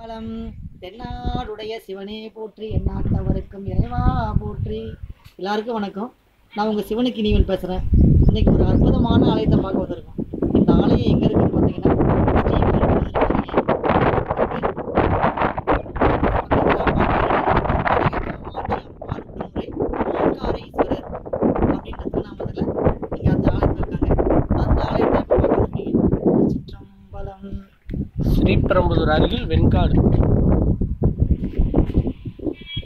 பலம். தென்னாடுடைய சிவனே போற்றி எந்நாட்டவருக்கும் இறைவா போற்றி. எல்லாருக்கும் வணக்கம். நான் உங்கள் சிவனுக்கு இனிவன் பேசுகிறேன் இன்னைக்கு ஒரு அற்புதமான ஆலயத்தை பார்க்க வந்திருக்கோம். இந்த ஆலயம் எங்கே இருக்குன்னு பார்த்தீங்கன்னா ஓங்காரேஸ்வரர் அப்படின்ற திருநாமத்தில் இங்கே அந்த ஆலயத்தில் இருக்காங்க அந்த ஆலயத்தை இப்போ பார்க்க வந்திருக்கீங்க சிற்றம்பலம் ஸ்ரீபெரும்புதூர் அருகில் வெண்காடு.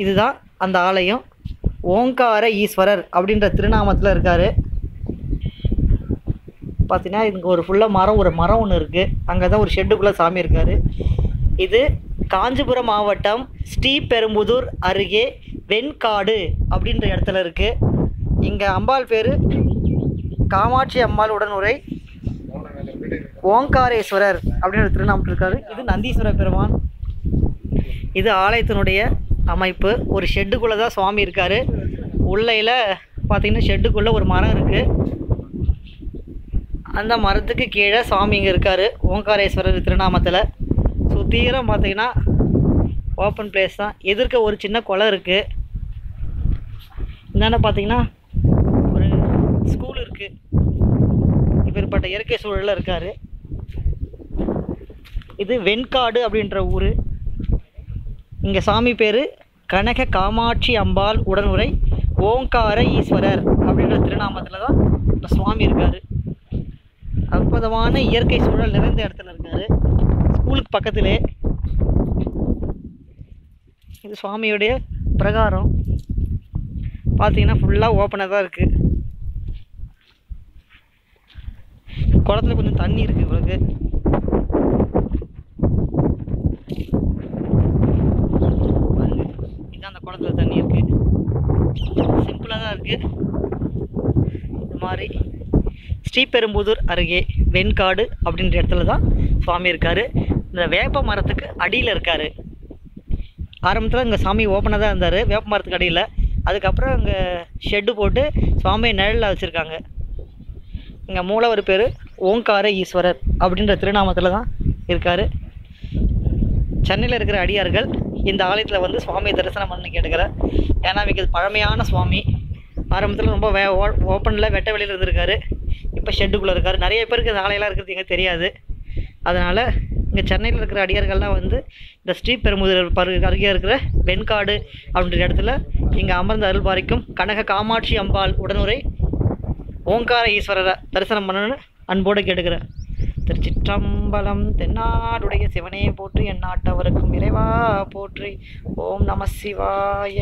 இதுதான் அந்த ஆலயம். ஓங்கார ஈஸ்வரர் அப்படின்ற திருநாமத்தில் இருக்கார். பார்த்தீங்கன்னா இங்கே ஒரு ஃபுல்லாக மரம் ஒரு மரம் ஒன்று இருக்குது அங்கே தான் ஒரு ஷெட்டுக்குள்ளே சாமி இருக்கார். இது காஞ்சிபுரம் மாவட்டம் ஸ்ரீபெரும்புதூர் அருகே வெண்காடு அப்படின்ற இடத்துல இருக்குது இங்கே அம்பாள் பேர். காமாட்சி அம்மாள் உடனுரை. ஓங்காரேஸ்வரர் அப்படின்ற திருநாமத்தில் இருக்காரு. இது நந்தீஸ்வர பெருமான். இது ஆலயத்தினுடைய அமைப்பு. ஒரு ஷெட்டுக்குள்ளே தான் சுவாமி இருக்கார். உள்ளையில் பார்த்தீங்கன்னா ஷெட்டுக்குள்ளே ஒரு மரம் இருக்குது அந்த மரத்துக்கு கீழே சுவாமி இங்கே இருக்கார் ஓங்காரேஸ்வரர் திருநாமத்தில். சுத்தீரம் பார்த்தீங்கன்னா ஓப்பன் பிளேஸ் தான். எதிர்க்க ஒரு சின்ன குளம் இருக்குது என்னென்ன பார்த்திங்கன்னா ஒரு ஸ்கூல் இருக்குது பிற்பட்ட இயற்கை சூழலில் இருக்கார். இது வெண்காடு அப்படின்ற ஊர். இங்கே சாமி பேர் கனக காமாட்சி அம்பாள் உடனுரை ஓங்கார ஈஸ்வரர் அப்படின்ற திருநாமத்தில் தான் இப்போ சுவாமி இருக்கார். அற்புதமான இயற்கை சூழல் நிறைந்த இடத்துல இருக்கார். ஸ்கூலுக்கு பக்கத்திலே. இது சுவாமியுடைய பிரகாரம். பார்த்தீங்கன்னா ஃபுல்லாக ஓப்பனாக தான் இருக்குது குளத்துல கொஞ்சம் தண்ணி இருக்குது இவருக்கு இதுதான் இதான் அந்த குளத்துல தண்ணி இருக்குது சிம்பிளாக தான் இருக்குது இந்த மாதிரி ஸ்ரீபெரும்புதூர் அருகே வெண்காடு அப்படின்ற இடத்துல தான் சுவாமி இருக்கார். இந்த வேப்ப மரத்துக்கு அடியில் இருக்கார். ஆரம்பத்தில் இங்கே சாமி ஓப்பனாக தான் இருந்தார். வேப்ப மரத்துக்கு அடியில். அதுக்கப்புறம் இங்கே ஷெட்டு போட்டு சுவாமியை நிழலில் வச்சுருக்காங்க. இங்கே மூலவர் பேர் ஓங்கார ஈஸ்வரர் அப்படின்ற திருநாமத்தில் தான் இருக்கார். சென்னையில் இருக்கிற அடியார்கள் இந்த ஆலயத்தில் வந்து சுவாமியை தரிசனம் பண்ணி கேட்டுக்கிறேன் ஏன்னா மிக இது பழமையான சுவாமி. ஆரம்பத்தில் ரொம்ப வே ஓப்பனில் வெட்ட வெளியில் இருந்திருக்காரு. இப்போ ஷெட்டுக்குள்ளே இருக்கார். நிறைய பேருக்கு இந்த ஆலையெல்லாம் இருக்கிறது எங்கே தெரியாது. அதனால் இங்கே சென்னையில் இருக்கிற அடியார்கள்லாம் வந்து இந்த ஸ்ரீபெரும்புதூர் பரு அருகே இருக்கிற வெண்காடு அப்படின்ற இடத்துல இங்கே அமர்ந்த அருள் பாரிக்கும் கனக காமாட்சி அம்பாள் உடனுரை ஓங்கார ஈஸ்வரரை தரிசனம் பண்ணணும்னு அன்போடு கேட்டுக்கிறேன். திருச்சிற்றம்பலம் தென்னாடுடைய சிவனே போற்றி என் நாட்டவருக்கும் இறைவா போற்றி. ஓம் நம சிவாய